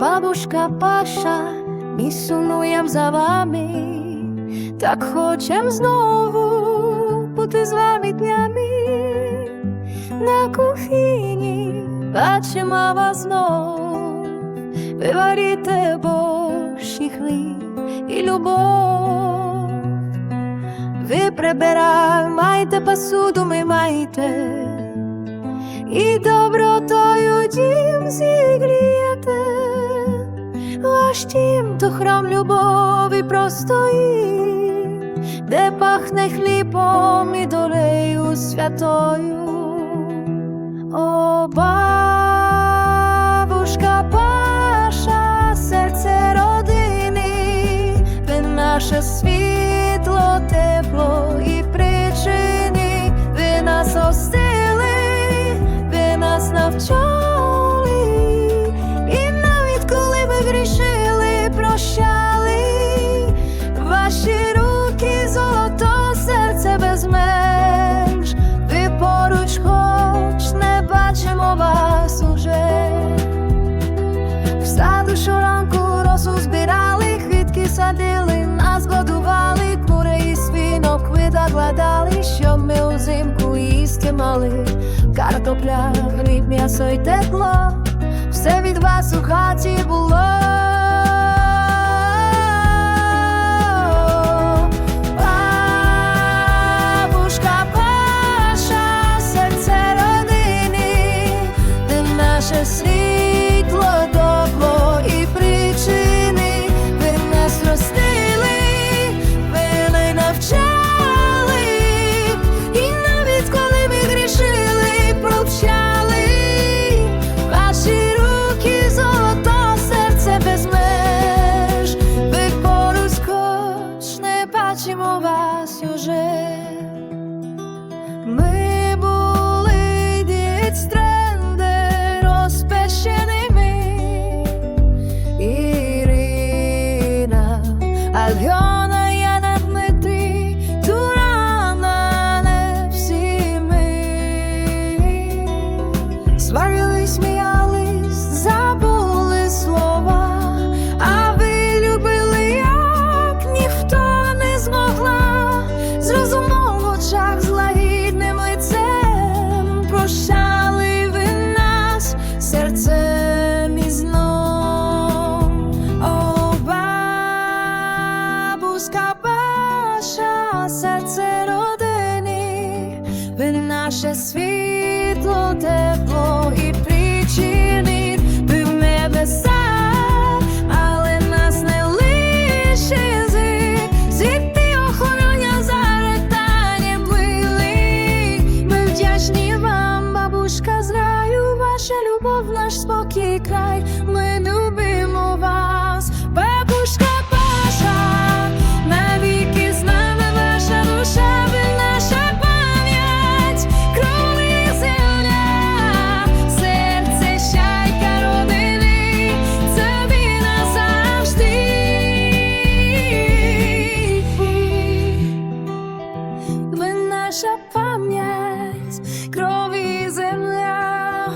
Бабушка паша, ми сумуєм за вами, так хочем знову бути з вами днями. На кухні бачимо вас знов, ви варите Божий хліб і любов. Ви прибирайте посуду, ми майте, і добротою дім зігрі дощів, то храм любові простоїть, де пахне хлібом і долею святою. О, бабушка Паша, серце родини, ви наше світ. знали, картопля, хліб, м'ясо й тепло, все від вас у хаті було. valió. наше світло тепло. nasza pamięć, krowi zemlja,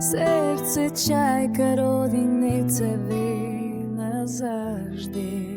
serce čajka rodinice vi na zaždi.